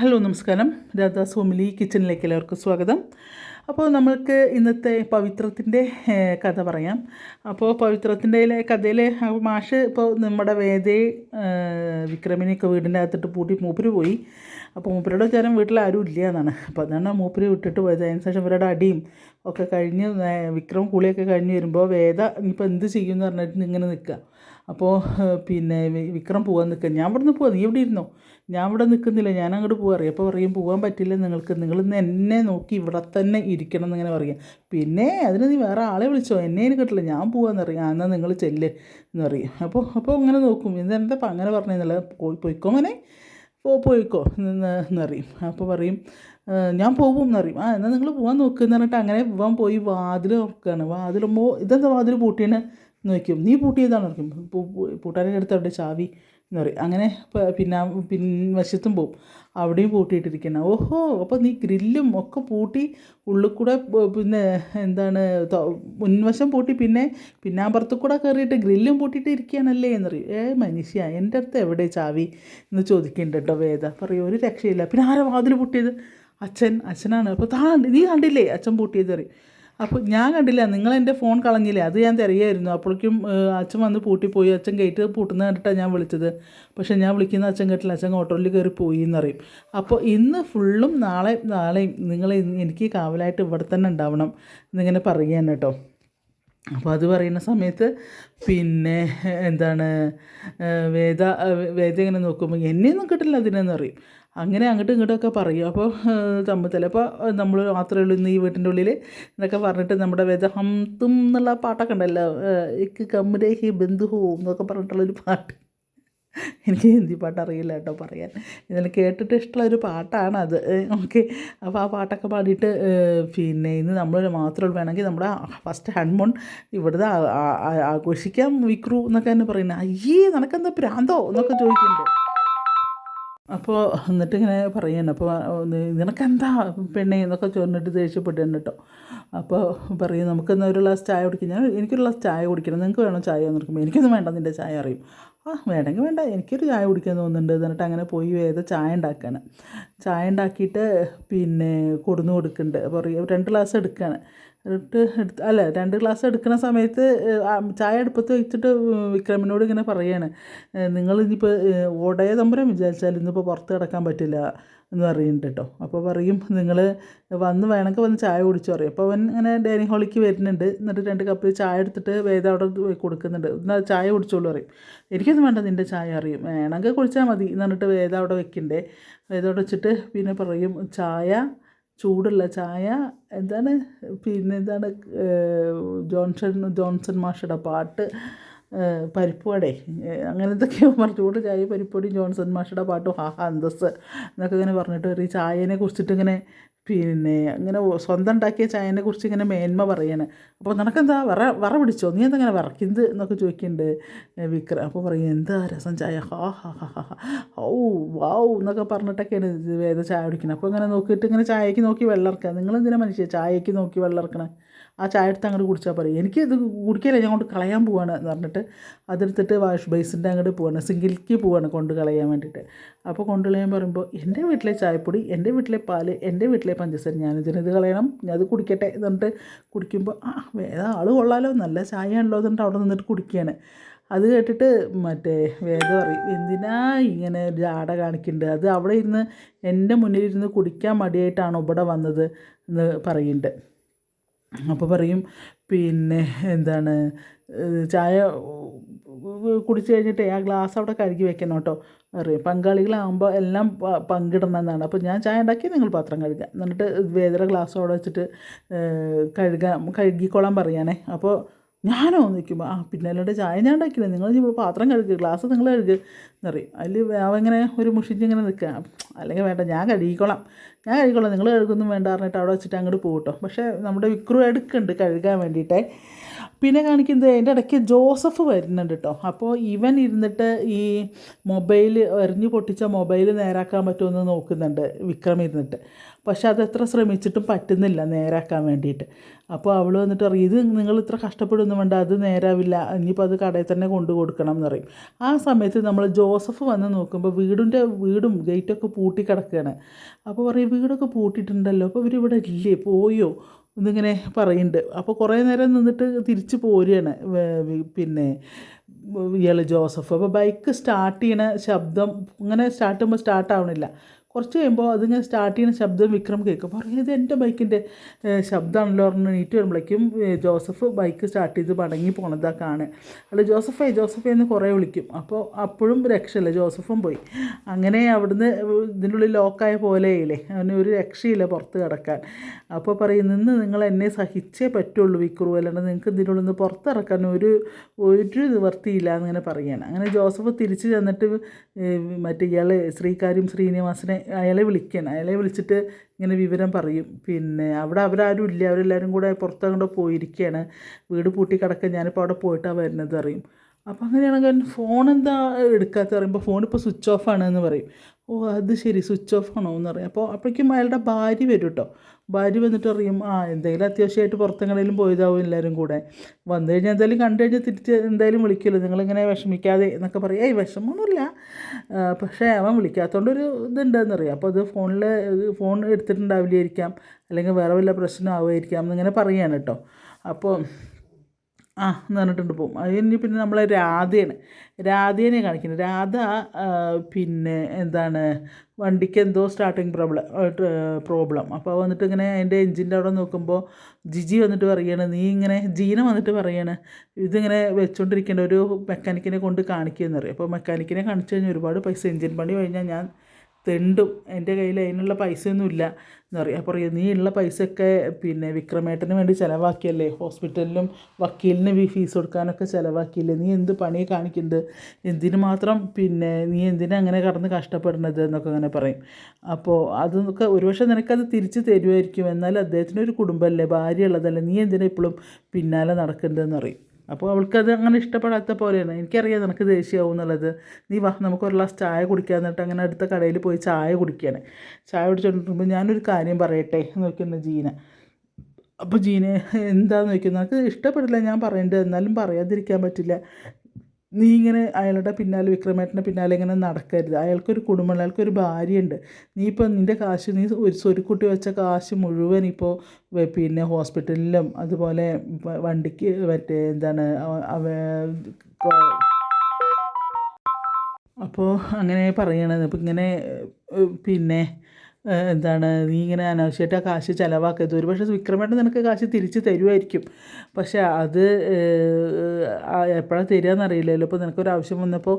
Hello നമസ്കാരം. രാധാ സോമിലി കിച്ചണിലേക്ക് എല്ലാവർക്കും സ്വാഗതം. അപ്പോൾ നമ്മൾക്ക് ഇന്നത്തെ പവിത്രത്തിന്റെ കഥ പറയാം. അപ്പോൾ പവിത്രത്തിന്റെ കഥയിലെ മാഷ് ഇപ്പോൾ നമ്മുടെ വേദയെ വിക്രമിനെയൊക്കെ വീടിന്റെ അകത്തിട്ട് പൂട്ടി മൂപ്പര് പോയി. അപ്പോൾ മൂപ്പരുടെ വിചാരം വീട്ടിൽ ആരും ഇല്ല എന്നാണ്. അപ്പോൾ അതാണ് മൂപ്പര് വിട്ടിട്ട് പോയത്. അതിന് ശേഷം ഇവരുടെ അടിയും ഒക്കെ കഴിഞ്ഞ് വിക്രം കുളിയൊക്കെ കഴിഞ്ഞ് വരുമ്പോൾ വേദ ഇനിയിപ്പോൾ എന്ത് ചെയ്യുമെന്ന് പറഞ്ഞിട്ട് ഇങ്ങനെ നിൽക്കുക. അപ്പോൾ പിന്നെ വിക്രം പോകാൻ നിൽക്കുക ഞാൻ ഇവിടെ നിന്ന് പോവാം നീ ഇവിടെ ഇരുന്നോ? ഞാൻ ഇവിടെ നിൽക്കുന്നില്ല ഞാൻ അങ്ങോട്ട് പോകാറിയ അപ്പോൾ പറയും പോകാൻ പറ്റില്ല നിങ്ങൾക്ക് നിങ്ങൾ ഇന്ന് എന്നെ നോക്കി ഇവിടെ തന്നെ ഇരിക്കണം എന്നിങ്ങനെ പറയാം. പിന്നെ അതിന് നീ വേറെ ആളെ വിളിച്ചോ? എന്നെ കിട്ടില്ല ഞാൻ പോകാമെന്ന് അറിയാം എന്നാൽ നിങ്ങൾ ചെല്ല് എന്ന് പറയും. അപ്പോൾ അപ്പോൾ അങ്ങനെ നോക്കും. ഇതെന്താ ഇപ്പം അങ്ങനെ പറഞ്ഞതെന്നല്ല പോയി പോയിക്കോ മോനെ. പോ പോയിക്കോ എന്ന് എന്നറിയും അപ്പോൾ പറയും ഞാൻ പോകും എന്നറിയും ആ എന്നാൽ നിങ്ങൾ പോകാൻ നോക്കുക എന്ന് പറഞ്ഞിട്ട് അങ്ങനെ പോകാൻ പോയി വാതിൽ നോക്കുകയാണ് വാതിലുമ്പോൾ ഇതെന്താ വാതിൽ പൂട്ടിയാണ് എന്ന് വയ്ക്കും നീ പൂട്ടിയതാണ് പറയും പൂട്ടാന്റെ അടുത്ത് അവിടെ ചാവി എന്ന് പറയും. അങ്ങനെ പിന്നെ പിൻവശത്തും പോവും. അവിടെയും പൂട്ടിയിട്ടിരിക്കണം ഓഹോ അപ്പോൾ നീ ഗ്രില്ലും ഒക്കെ പൂട്ടി ഉള്ളിൽ കൂടെ പിന്നെ എന്താണ് മുൻവശം പൂട്ടി പിന്നെ പിന്നാമ്പുറത്ത് കൂടെ കയറിയിട്ട് ഗ്രില്ലും പൂട്ടിയിട്ട് ഇരിക്കുകയാണല്ലേ എന്നറിയും ഏ മനുഷ്യ എന്റെ അടുത്ത് എവിടെ ചാവി എന്ന് ചോദിക്കുന്നുണ്ട് കേട്ടോ വേദ. പറയും ഒരു രക്ഷയില്ല. പിന്നെ ആരാ വാതിൽ പൂട്ടിയത്? അച്ഛൻ അച്ഛനാണ്. അപ്പോൾ താ നീ കണ്ടില്ലേ അച്ഛൻ പൂട്ടിയത് പറയും. അപ്പോൾ ഞാൻ കണ്ടില്ല നിങ്ങൾ എന്റെ ഫോൺ കളഞ്ഞില്ലേ? അത് ഞാൻ തിരയായിരുന്നു. അപ്പോഴേക്കും അച്ഛൻ വന്ന് പൂട്ടിപ്പോയി. അച്ഛൻ ഗേറ്റ് പൂട്ടുന്ന കണ്ടിട്ടാണ് ഞാൻ വിളിച്ചത്. പക്ഷേ ഞാൻ വിളിക്കുന്ന അച്ഛൻ കേട്ടില്ല. അച്ഛൻ ഓട്ടോയിൽ കയറി പോയി എന്നറിയും അപ്പോൾ ഇന്ന് ഫുള്ളും നാളെ നാളെയും നിങ്ങൾ എനിക്ക് കാവലായിട്ട് ഇവിടെ തന്നെ ഉണ്ടാവണം എന്നിങ്ങനെ പറയുകയാണ് കേട്ടോ. അപ്പോൾ അത് പറയുന്ന സമയത്ത് പിന്നെ എന്താണ് വേദ വേദ ഇങ്ങനെ നോക്കുമ്പോൾ എന്നെയൊന്നും കിട്ടില്ല അതിനെന്ന് പറയും. അങ്ങനെ അങ്ങോട്ടും ഇങ്ങോട്ടൊക്കെ പറയും. അപ്പോൾ തമ്മിൽ അപ്പോൾ നമ്മൾ മാത്രമേ ഉള്ളൂ ഇന്ന് ഈ വീട്ടിന്റെ ഉള്ളിൽ എന്നൊക്കെ പറഞ്ഞിട്ട് നമ്മുടെ വേദ ഹംതും എന്നുള്ള പാട്ടൊക്കെ ഉണ്ടല്ലോ ഇക്ക് കമ്മുരേ ഹി ബന്ധു ഹോ എന്നൊക്കെ പറഞ്ഞിട്ടുള്ളൊരു പാട്ട്. എനിക്ക് ഹിന്ദി പാട്ട് അറിയില്ല കേട്ടോ പറയാൻ. ഇതിൽ കേട്ടിട്ട് പാട്ടാണ് അത് ഓക്കെ. അപ്പോൾ ആ പാട്ടൊക്കെ പാടിയിട്ട് പിന്നെ ഇന്ന് നമ്മൾ മാത്രം വേണമെങ്കിൽ നമ്മുടെ ഫസ്റ്റ് ഹൺമോൺ ഇവിടുത്തെ ആഘോഷിക്കാം വിക്രു എന്നൊക്കെ തന്നെ പറയുന്നത്. അയ്യേ നിനക്കെന്താ പ്രാന്തോ എന്നൊക്കെ ചോദിക്കുന്നുണ്ട്. അപ്പോൾ എന്നിട്ട് ഇങ്ങനെ പറയാണ് അപ്പോൾ നിനക്കെന്താ പെണ്ണേ എന്നൊക്കെ ചോദിച്ചിട്ട് ദേഷ്യപ്പെട്ടാണ് കേട്ടോ. അപ്പോൾ പറയും നമുക്കെന്നാ ഒരു ഗ്ലാസ് ചായ കുടിക്കും. ഞാൻ എനിക്കൊരു ഗ്ലാസ് ചായ കുടിക്കണം. നിങ്ങൾക്ക് വേണോ ചായ? എന്ന് എനിക്കൊന്നും വേണ്ട. നിന്റെ ചായ അറിയും. ആ വേണമെങ്കിൽ വേണ്ട. എനിക്കൊരു ചായ കുടിക്കാൻ തോന്നുന്നുണ്ട്. എന്നിട്ട് അങ്ങനെ പോയി വേദ ചായ ഉണ്ടാക്കുകയാണ് ചായ ഉണ്ടാക്കിയിട്ട് പിന്നെ കൊടുന്നു കൊടുക്കുന്നുണ്ട്. അപ്പോൾ രണ്ട് ഗ്ലാസ് എടുക്കുകയാണ് എന്നിട്ട് എടുത്ത് അല്ല രണ്ട് ഗ്ലാസ് എടുക്കുന്ന സമയത്ത് ചായ അടുപ്പത്ത് വെച്ചിട്ട് വിക്രമിനോട് ഇങ്ങനെ പറയാണ്. നിങ്ങൾ ഇനിയിപ്പോൾ ഓടയ തമ്പുരം വിചാരിച്ചാൽ ഇന്നിപ്പോൾ പുറത്ത് കിടക്കാൻ പറ്റില്ല എന്ന് പറയുന്നുണ്ട് കേട്ടോ. അപ്പോൾ പറയും നിങ്ങൾ വന്ന് വേണമെങ്കിൽ വന്ന് ചായ കുടിച്ചു പറയും. അപ്പോൾ അവൻ ഇങ്ങനെ ഡൈനിങ് ഹോളിക്ക് വരുന്നുണ്ട്. എന്നിട്ട് രണ്ട് കപ്പ് ചായ എടുത്തിട്ട് വേദ അവിടെ കൊടുക്കുന്നുണ്ട്. എന്നാൽ ചായ കുടിച്ചോളൂ പറയും. എനിക്കൊന്നും വേണ്ട നിന്റെ ചായ അറിയും വേണമെങ്കിൽ കുടിച്ചാൽ മതി എന്ന് പറഞ്ഞിട്ട് വേദ അവിടെ വെക്കണ്ടേ. വേദ അവിടെ വെച്ചിട്ട് പിന്നെ പറയും ചായ ചൂടുള്ള ചായ എന്താണ് പിന്നെ എന്താണ് ജോൺസൺ ജോൺസൺ മാഷയുടെ പാട്ട് പരിപ്പുവടേ. അങ്ങനെ എന്തൊക്കെയോ പറഞ്ഞു. ചൂട് ചായ പരിപ്പുവടി ജോൺസൺ മാഷയുടെ പാട്ടും ഹാ ഹാ അന്തസ് എന്നൊക്കെ ഇങ്ങനെ പറഞ്ഞിട്ട് ഒരു ചായനെ കുറിച്ചിട്ട് ഇങ്ങനെ പിന്നെ ഇങ്ങനെ സ്വന്തം ഉണ്ടാക്കിയ ചായനെ കുറിച്ച് ഇങ്ങനെ മേന്മ പറയാണ്. അപ്പോൾ നിനക്കെന്താ വറ വറ പിടിച്ചോ? നീ എന്താ ഇങ്ങനെ വിറക്കുന്നത് എന്നൊക്കെ ചോദിക്കുന്നുണ്ട് വിക്രം. അപ്പോൾ പറയും എന്താ രസം ചായ? ഹാ ഹാ ഹാ ഹാ വാവ് എന്നൊക്കെ പറഞ്ഞിട്ടൊക്കെയാണ് വേദ ചായ കുടിക്കുന്നത് അപ്പോൾ ഇങ്ങനെ നോക്കിയിട്ട് ഇങ്ങനെ ചായക്ക് നോക്കി വെള്ളം ഇറക്കുക നിങ്ങളെന്തിനാ മനുഷ്യ ചായക്ക് നോക്കി വെള്ളം ഇറക്കണേ ആ ചായ എടുത്ത് അങ്ങോട്ട് കുടിച്ചാൽ പറയും. എനിക്ക് ഇത് കുടിക്കില്ല ഞാൻ കൊണ്ട് കളയാൻ പോവാണ് എന്ന് പറഞ്ഞിട്ട് അതെടുത്തിട്ട് വാഷ് ബേസിന്റെ അങ്ങോട്ട് പോവാണ്. സിങ്കിലേക്ക് പോവാണ് കൊണ്ട് കളയാൻ വേണ്ടിയിട്ട്. അപ്പോൾ കൊണ്ട് കളയാൻ പറയുമ്പോൾ എന്റെ വീട്ടിലെ ചായപ്പൊടി എന്റെ വീട്ടിലെ പാൽ എന്റെ വീട്ടിലെ പഞ്ചസാര ഞാനിതിന് കളയണം. ഞാൻ അത് കുടിക്കട്ടെ എന്ന് പറഞ്ഞിട്ട് കുടിക്കുമ്പോൾ ആ വേദ ആൾ കൊള്ളാലോ. നല്ല ചായ ഉണ്ടല്ലോ എന്നിട്ട് അവിടെ നിന്നിട്ട് കുടിക്കുകയാണ്. അത് കേട്ടിട്ട് മറ്റേ വേഗം പറയും എന്തിനാ ഇങ്ങനെ ജാട കാണിക്കുന്നുണ്ട് അത് അവിടെ ഇരുന്ന് എന്റെ മുന്നിലിരുന്ന് കുടിക്കാൻ മടിയായിട്ടാണോ ഇവിടെ വന്നത്? എന്ന് പറയുന്നുണ്ട്. അപ്പോൾ പറയും പിന്നെ എന്താണ് ചായ കുടിച്ച് കഴിഞ്ഞിട്ട് ആ ഗ്ലാസ് അവിടെ കഴുകി വെക്കണം കേട്ടോ. അറിയാം പങ്കാളികളാകുമ്പോൾ എല്ലാം പങ്കിടുന്നതാണ് അപ്പോൾ ഞാൻ ചായ ഉണ്ടാക്കി നിങ്ങൾ പാത്രം കഴുകുക. എന്നിട്ട് വേദന ഗ്ലാസ് അവിടെ വെച്ചിട്ട് കഴുകാം കഴുകിക്കോളാൻ പറയാനേ അപ്പോൾ ഞാനോ നിൽക്കുമ്പോൾ ആ പിന്നെ അല്ലാണ്ട് ചായ ഞാൻ ഉണ്ടാക്കില്ല. നിങ്ങൾ ഇപ്പോൾ പാത്രം കഴുകുക ഗ്ലാസ് നിങ്ങൾ കഴുകുക എന്നറിയും അതിൽ അവങ്ങനെ ഒരു മുഷിച്ചിങ്ങനെ നിൽക്കുക. അല്ലെങ്കിൽ വേണ്ട ഞാൻ കഴുകിക്കോളാം. ഞാൻ കഴുകിക്കോളാം. നിങ്ങൾ കഴുകുന്നു വേണ്ട പറഞ്ഞിട്ട് അവിടെ വെച്ചിട്ട് അങ്ങോട്ട് പോകും കേട്ടോ പക്ഷേ നമ്മുടെ വിക്രു എടുക്കുന്നുണ്ട് കഴുകാൻ വേണ്ടിയിട്ടേ. പിന്നെ കാണിക്കുന്നത് അതിന്റെ ഇടയ്ക്ക് ജോസഫ് വരുന്നുണ്ട് കേട്ടോ അപ്പോൾ ഇവൻ ഇരുന്നിട്ട് ഈ മൊബൈൽ എറിഞ്ഞു പൊട്ടിച്ച മൊബൈൽ നേരാക്കാൻ പറ്റുമെന്ന് നോക്കുന്നുണ്ട് വിക്രം ഇരുന്നിട്ട്. പക്ഷെ അത് എത്ര ശ്രമിച്ചിട്ടും പറ്റുന്നില്ല നേരാക്കാൻ വേണ്ടിയിട്ട്. അപ്പോൾ അവൾ വന്നിട്ട് ഇത് നിങ്ങൾ ഇത്ര കഷ്ടപ്പെടുന്നു വേണ്ട അത് നേരാവില്ല ഇനിയിപ്പോൾ അത് കടയിൽ തന്നെ കൊണ്ടു കൊടുക്കണം എന്ന് പറയും. ആ സമയത്ത് നമ്മൾ ജോസഫ് വന്ന് നോക്കുമ്പോൾ വീടിന്റെ വീടും ഗേറ്റൊക്കെ പൂട്ടി കിടക്കുകയാണ് അപ്പോൾ പറയും വീടൊക്കെ പൂട്ടിയിട്ടുണ്ടല്ലോ അപ്പോൾ ഇവരിവിടെ ഇല്ലേ? പോയോ? എന്നിങ്ങനെ പറയുന്നുണ്ട്. അപ്പോൾ കുറേ നേരം നിന്നിട്ട് തിരിച്ച് പോരുകയാണ്. പിന്നെ ഇയാൾ ജോസഫ്. അപ്പോൾ ബൈക്ക് സ്റ്റാർട്ട് ചെയ്യണ ശബ്ദം ഇങ്ങനെ സ്റ്റാർട്ട് ചെയ്യുമ്പോൾ സ്റ്റാർട്ട് ആവണില്ല. കുറച്ച് കഴിയുമ്പോൾ അതിങ്ങനെ സ്റ്റാർട്ട് ചെയ്യുന്ന ശബ്ദം വിക്രം കേൾക്കും. പറയും ഇത് എന്റെ ബൈക്കിന്റെ ശബ്ദമാണല്ലോ പറഞ്ഞ് നീറ്റ് വരുമ്പോഴേക്കും ജോസഫ് ബൈക്ക് സ്റ്റാർട്ട് ചെയ്ത് മടങ്ങി പോണതാ കാണുക. അല്ല ജോസഫേ ജോസഫേ എന്ന് കുറേ വിളിക്കും. അപ്പോൾ അപ്പോഴും രക്ഷയില്ല. ജോസഫും പോയി. അങ്ങനെ അവിടുന്ന് ഇതിന്റെ ഉള്ളിൽ ലോക്കായ പോലെയില്ലേ? അവന് ഒരു രക്ഷയില്ല പുറത്ത് കിടക്കാൻ. അപ്പോൾ പറയും നിന്ന് നിങ്ങൾ എന്നെ സഹിച്ചേ പറ്റുള്ളൂ വിക്രു. അല്ലാണ്ട് നിങ്ങൾക്ക് ഇതിനുള്ളിൽ നിന്ന് പുറത്തിറക്കാൻ ഒരു ഒരു നിവർത്തിയില്ല എന്നിങ്ങനെ പറയുകയാണ് അങ്ങനെ ജോസഫ് തിരിച്ച് ചെന്നിട്ട് മറ്റേ ഇയാൾ ശ്രീകാര്യം ശ്രീനിവാസനെ അയാളെ വിളിക്കുകയാണ് അയാളെ വിളിച്ചിട്ട് ഇങ്ങനെ വിവരം പറയും. പിന്നെ അവിടെ അവരാരും ഇല്ല. അവരെല്ലാവരും കൂടെ പുറത്തങ്ങോട്ട് പോയിരിക്കുകയാണ് വീട് പൂട്ടി കിടക്കാൻ ഞാനിപ്പോൾ അവിടെ പോയിട്ടാണ് വരുന്നത് അറിയും. അപ്പോൾ അങ്ങനെയാണെങ്കിൽ ഫോൺ എന്താ എടുക്കാത്ത പറയുമ്പോൾ ഫോൺ ഇപ്പോൾ സ്വിച്ച് ഓഫ് ആണ് എന്ന് പറയും. ഓ അത് ശരി. സ്വിച്ച് ഓഫ് ആണോ എന്ന് പറയും. അപ്പോൾ അപ്പോഴേക്കും അയാളുടെ ഭാര്യ വരും കേട്ടോ ഭാര്യ വന്നിട്ട് പറയും ആ എന്തെങ്കിലും അത്യാവശ്യമായിട്ട് പുറത്തെങ്ങനെയും പോയതാവും എല്ലാവരും കൂടെ. വന്നു കഴിഞ്ഞാൽ എന്തായാലും കണ്ടു കഴിഞ്ഞാൽ തിരിച്ച് എന്തായാലും വിളിക്കുമല്ലോ. നിങ്ങളിങ്ങനെ വിഷമിക്കാതെ എന്നൊക്കെ പറയും. ഏയ് വിഷമമൊന്നുമില്ല. പക്ഷേ അവൻ വിളിക്കാത്തതുകൊണ്ട് വിളിക്കാത്തതുകൊണ്ടൊരു ഇതുണ്ടെന്നറിയാം. അപ്പോൾ അത് ഫോണിൽ ഫോൺ എടുത്തിട്ടുണ്ടാവില്ലായിരിക്കാം. അല്ലെങ്കിൽ വേറെ വല്ല പ്രശ്നം ആവുമായിരിക്കാം എന്നിങ്ങനെ പറയുകയാണ് കേട്ടോ. അപ്പോൾ ആ എന്ന് പറഞ്ഞിട്ടുണ്ട്. പോകും അത് കഴിഞ്ഞ് പിന്നെ നമ്മളെ രാധയാണ് രാധേനെ കാണിക്കുന്നത് രാധ പിന്നെ എന്താണ് വണ്ടിക്ക് എന്തോ സ്റ്റാർട്ടിങ് പ്രോബ്ലം പ്രോബ്ലം അപ്പോൾ വന്നിട്ട് ഇങ്ങനെ അതിന്റെ എഞ്ചിന്റെ അവിടെ നോക്കുമ്പോൾ ജിജി വന്നിട്ട് പറയാണ് നീ ഇങ്ങനെ ജീന വന്നിട്ട് പറയാണ് ഇതിങ്ങനെ വെച്ചുകൊണ്ടിരിക്കേണ്ട ഒരു മെക്കാനിക്കിനെ കൊണ്ട് കാണിക്കുമെന്ന് പറയും. അപ്പോൾ മെക്കാനിക്കിനെ കാണിച്ചു കഴിഞ്ഞാൽ ഒരുപാട് പൈസ എഞ്ചിൻ പണി കഴിഞ്ഞാൽ ഞാൻ തെണ്ടും. എന്റെ കയ്യിൽ അതിനുള്ള പൈസയൊന്നും ഇല്ല എന്ന് പറയാം. പറയും നീ ഉള്ള പൈസയൊക്കെ പിന്നെ വിക്രമേട്ടന് വേണ്ടി ചിലവാക്കിയല്ലേ? ഹോസ്പിറ്റലിലും വക്കീലിന് ഫീസ് കൊടുക്കാനൊക്കെ ചിലവാക്കിയില്ലേ? നീ എന്ത് പണി കാണിക്കുന്നത് എന്തിനു മാത്രം പിന്നെ നീ എന്തിനാ അങ്ങനെ കടന്ന് കഷ്ടപ്പെടുന്നത്? എന്നൊക്കെ അങ്ങനെ പറയും. അപ്പോൾ അതൊക്കെ ഒരുപക്ഷെ നിനക്കത് തിരിച്ച് തരുമായിരിക്കും എന്നാൽ ഒരു കുടുംബമല്ലേ? ഭാര്യ ഉള്ളതല്ലേ നീ എന്തിനാ ഇപ്പോഴും പിന്നാലെ നടക്കേണ്ടതെന്ന് പറയും. അപ്പോൾ അവൾക്കത് അങ്ങനെ ഇഷ്ടപ്പെടാത്ത പോലെയാണ്. എനിക്കറിയാം നിനക്ക് ദേഷ്യമാവും എന്നുള്ളത്. നീ വാ നമുക്ക് ഒരു ഗ്ലാസ് ചായ കുടിക്കാൻ എന്നിട്ട് അങ്ങനെ അടുത്ത കടയിൽ പോയി ചായ കുടിക്കുകയാണ് ചായ കുടിച്ചുകൊണ്ടിരിക്കുമ്പോൾ ഞാനൊരു കാര്യം പറയട്ടെ എന്ന് നോക്കുന്ന ജീന. അപ്പോൾ ജീനെ എന്താന്ന് ചോദിക്കുന്നത് നിനക്ക് ഇഷ്ടപ്പെടില്ല ഞാൻ പറയേണ്ടത്. എന്നാലും പറയാതിരിക്കാൻ പറ്റില്ല. നീ ഇങ്ങനെ അയാളുടെ പിന്നാലെ വിക്രമേട്ടന്റെ പിന്നാലെ ഇങ്ങനെ നടക്കരുത്. അയാൾക്കൊരു കുടുംബം അയാൾക്കൊരു ഭാര്യയുണ്ട് നീ ഇപ്പോൾ നിന്റെ കാശ് നീ ഒരു സ്വരുക്കുട്ടി വെച്ച കാശ് മുഴുവൻ ഇപ്പോൾ പിന്നെ ഹോസ്പിറ്റലിലും അതുപോലെ വണ്ടിക്ക് മറ്റേ എന്താണ് അപ്പോൾ അങ്ങനെ പറയണത്. അപ്പോൾ ഇങ്ങനെ പിന്നെ എന്താണ് നീ ഇങ്ങനെ അനാവശ്യമായിട്ട് ആ കാശ് ചിലവാക്കരുത്. ഒരു പക്ഷേ വിക്രമേട്ടൻ നിനക്ക് കാശ് തിരിച്ച് തരുമായിരിക്കും പക്ഷേ അത് എപ്പോഴാണ് തരിക എന്നറിയില്ലല്ലോ ഇപ്പോൾ നിനക്കൊരു ആവശ്യം വന്നപ്പോൾ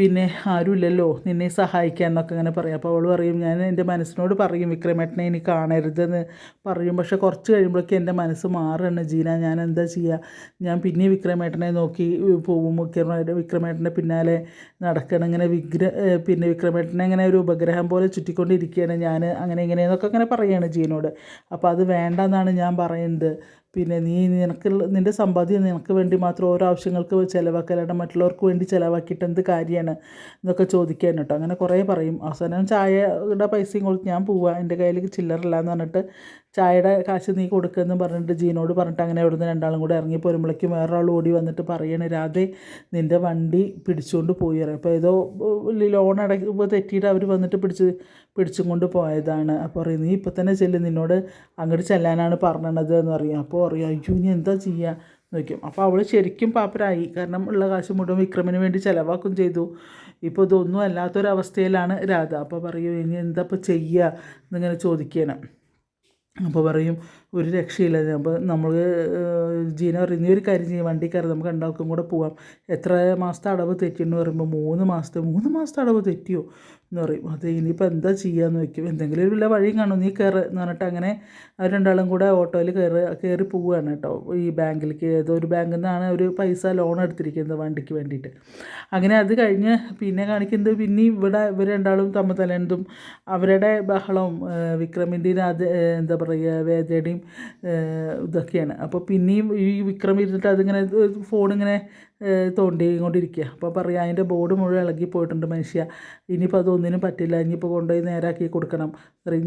പിന്നെ ആരുമില്ലല്ലോ നിന്നെ സഹായിക്കാൻ എന്നൊക്കെ അങ്ങനെ പറയും. അപ്പോൾ അവൾ പറയും ഞാൻ എന്റെ മനസ്സിനോട് പറയും വിക്രമേട്ടനെ ഇനി കാണരുതെന്ന് പറയും. പക്ഷെ കുറച്ച് കഴിയുമ്പോഴേക്കും എന്റെ മനസ്സ് മാറുകയാണ്. ജീന ഞാൻ എന്താ ചെയ്യുക? ഞാൻ പിന്നെ വിക്രമേട്ടനെ നോക്കി പോകും വിക്രമേട്ട വിക്രമേട്ടന്റെ പിന്നാലെ നടക്കണം. ഇങ്ങനെ വിഗ്ര പിന്നെ വിക്രമേട്ടനെ ഇങ്ങനെ ഒരു ഉപഗ്രഹം പോലെ ചുറ്റിക്കൊണ്ടിരിക്കുകയാണ്. ഞാൻ അങ്ങനെ ഇങ്ങനെ എന്നൊക്കെ അങ്ങനെ പറയുകയാണ് ജീനോട്. അപ്പോൾ അത് വേണ്ടെന്നാണ് ഞാൻ പറയുന്നത്. പിന്നെ നീ നിനക്ക് നിന്റെ സമ്പാദ്യം നിനക്ക് വേണ്ടി മാത്രം ഓരോ ആവശ്യങ്ങൾക്ക് ചിലവാക്കലാണ് മറ്റുള്ളവർക്ക് വേണ്ടി ചിലവാക്കിയിട്ട് എന്ത് കാര്യമാണ് എന്നൊക്കെ ചോദിക്കാൻ കേട്ടോ. അങ്ങനെ കുറേ പറയും. അവസാനം ചായയുടെ പൈസയും കൊടുത്ത് ഞാൻ പോവാം. എന്റെ കയ്യിൽ ചില്ലറില്ല എന്ന് പറഞ്ഞിട്ട് ചായയുടെ കാശ് നീ കൊടുക്കുമെന്ന് പറഞ്ഞിട്ട് ജീനോട് പറഞ്ഞിട്ട് അങ്ങനെ അവിടുന്ന് രണ്ടാളും കൂടെ ഇറങ്ങി പോരുമ്പോഴേക്കും വേറൊരാൾ ഓടി വന്നിട്ട് പറയണ രാധേ നിന്റെ വണ്ടി പിടിച്ചുകൊണ്ട് പോയി അപ്പോൾ ഏതോ ലോൺ അടയ്ക്കുമ്പോൾ തെറ്റിയിട്ട് അവർ വന്നിട്ട് പിടിച്ച് പിടിച്ചും കൊണ്ട് പോയതാണ്. അപ്പോൾ പറയും നീ ഇപ്പം തന്നെ ചെല്ലും നിന്നോട് അങ്ങോട്ട് ചെല്ലാനാണ് പറഞ്ഞത് എന്ന് പറയും. അപ്പോൾ പറയും അയ്യോ ഇനി എന്താ ചെയ്യുക നോക്കും അപ്പോൾ അവൾ ശരിക്കും പാപ്പരായി. കാരണം ഉള്ള കാശ് മുഴുവൻ വിക്രമിന് വേണ്ടി ചിലവാക്കും ചെയ്തു. ഇപ്പോൾ ഇതൊന്നും അല്ലാത്തൊരവസ്ഥയിലാണ് രാധ. അപ്പോൾ പറയും ഇനി എന്താ ഇപ്പോൾ ചെയ്യുക എന്നിങ്ങനെ ചോദിക്കുകയാണ് അപ്പോൾ പറയും ഒരു രക്ഷയില്ല അപ്പോൾ നമ്മൾ ജീന പറയുന്ന ഒരു കാര്യം ചെയ്യും. വണ്ടി കയറി നമുക്ക് രണ്ടാൾക്കും കൂടെ പോവാം. എത്ര മാസത്തെ അടവ് തെറ്റിയെന്ന് പറയുമ്പോൾ മൂന്ന് മാസത്തെ മൂന്ന് മാസത്തെ അടവ് തെറ്റിയോ എന്ന് പറയും. അത് ഇനിയിപ്പോൾ എന്താ ചെയ്യാന്ന് വയ്ക്കും എന്തെങ്കിലും ഒരു വല്ല വഴിയും കാണും. നീ കയറ് എന്ന് പറഞ്ഞിട്ട് അങ്ങനെ രണ്ടാളും കൂടെ ഓട്ടോയിൽ കയറി കയറി പോവുകയാണ് കേട്ടോ. ഈ ബാങ്കിലേക്ക് ഏതോ ഒരു ബാങ്കിൽ നിന്നാണ് ഒരു പൈസ ലോൺ എടുത്തിരിക്കുന്നത് വണ്ടിക്ക് വേണ്ടിയിട്ട്. അങ്ങനെ അത് കഴിഞ്ഞ് പിന്നെ കാണിക്കുന്നത് പിന്നെ ഇവിടെ ഇവർ രണ്ടാളും തമ്മിൽ തലേണ്ടതും അവരുടെ ബഹളവും വിക്രമിന്റെയും അത് എന്താ പറയുക വേദയുടെയും ഇതൊക്കെയാണ്. അപ്പോൾ പിന്നെയും ഈ വിക്രം ഇരുന്നിട്ട് അതിങ്ങനെ ഫോണിങ്ങനെ തോണ്ടിക്കൊണ്ടിരിക്കുക അപ്പോൾ പറയാം അതിന്റെ ബോർഡ് മുഴുവൻ ഇളകി പോയിട്ടുണ്ട് മനുഷ്യ. ഇനിയിപ്പോൾ അതൊന്നിനും പറ്റില്ല. ഇനിയിപ്പോൾ കൊണ്ടുപോയി നേരാക്കി കൊടുക്കണം.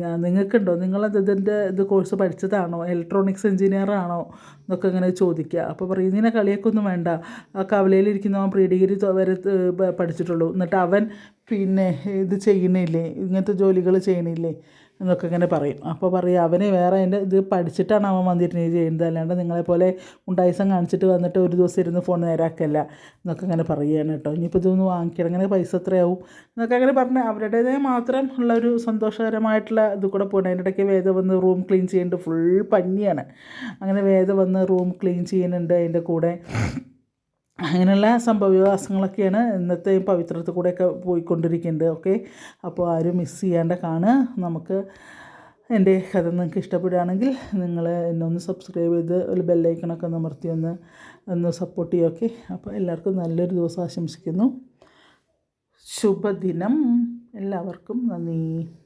ഞാൻ നിങ്ങൾക്കുണ്ടോ? നിങ്ങളത് ഇതിന്റെ ഇത് കോഴ്സ് പഠിച്ചതാണോ? ഇലക്ട്രോണിക്സ് എഞ്ചിനീയർ ആണോ? എന്നൊക്കെ ഇങ്ങനെ ചോദിക്കുക അപ്പോൾ പറയും ഇങ്ങനെ കളിയൊക്കൊന്നും വേണ്ട. ആ കവലയിലിരിക്കുന്നവൻ പ്രീ ഡിഗ്രി വരെ പഠിച്ചിട്ടുള്ളൂ. എന്നിട്ട് അവൻ പിന്നെ ഇത് ചെയ്യണില്ലേ? ഇങ്ങനത്തെ ജോലികൾ ചെയ്യണില്ലേ? എന്നൊക്കെ ഇങ്ങനെ പറയും. അപ്പോൾ പറയും അവന് വേറെ എന്റെ ഇത് പഠിച്ചിട്ടാണ് അവൻ വന്നിട്ട് ഇത് ചെയ്യുന്നത്. അല്ലാണ്ട് നിങ്ങളെപ്പോലെ ഉണ്ടായിസം കാണിച്ചിട്ട് വന്നിട്ട് ഒരു ദിവസം ഇരുന്ന് ഫോൺ നേരാക്കല്ല. എന്നൊക്കെ ഇങ്ങനെ പറയുകയാണ് കേട്ടോ. ഇനിയിപ്പോൾ ഇതൊന്ന് വാങ്ങിക്കണം. അങ്ങനെ പൈസ എത്രയാവും? എന്നൊക്കെ അങ്ങനെ പറഞ്ഞ് അവരുടേതായ മാത്രം ഉള്ള ഒരു സന്തോഷകരമായിട്ടുള്ള ഇത് കൂടെ പോകണം അതിന്റെ ഇടയ്ക്ക് വേദ വന്ന് റൂം ക്ലീൻ ചെയ്യുന്നുണ്ട് ഫുൾ പഞ്ഞിയാണ് അങ്ങനെ വേദ വന്ന് റൂം ക്ലീൻ ചെയ്യുന്നുണ്ട്. അതിന്റെ കൂടെ അങ്ങനെയുള്ള സംഭവവികാസങ്ങളൊക്കെയാണ് ഇന്നത്തെ പവിത്രത്തിൽ കൂടെയൊക്കെ പോയിക്കൊണ്ടിരിക്കുന്നത്. ഓക്കെ? അപ്പോൾ ആരും മിസ് ചെയ്യാണ്ട് കാണുക. നമുക്ക് എന്റെ കഥ നിങ്ങൾക്ക് ഇഷ്ടപ്പെടുകയാണെങ്കിൽ നിങ്ങൾ എന്നെ ഒന്ന് സബ്സ്ക്രൈബ് ചെയ്ത് ഒരു ബെല്ലൈക്കണൊക്കെ ഒന്ന് അമർത്തി ഒന്ന് ഒന്ന് സപ്പോർട്ട് ചെയ്യുക. ഓക്കെ? അപ്പോൾ എല്ലാവർക്കും നല്ലൊരു ദിവസം ആശംസിക്കുന്നു. ശുഭദിനം. എല്ലാവർക്കും നന്ദി.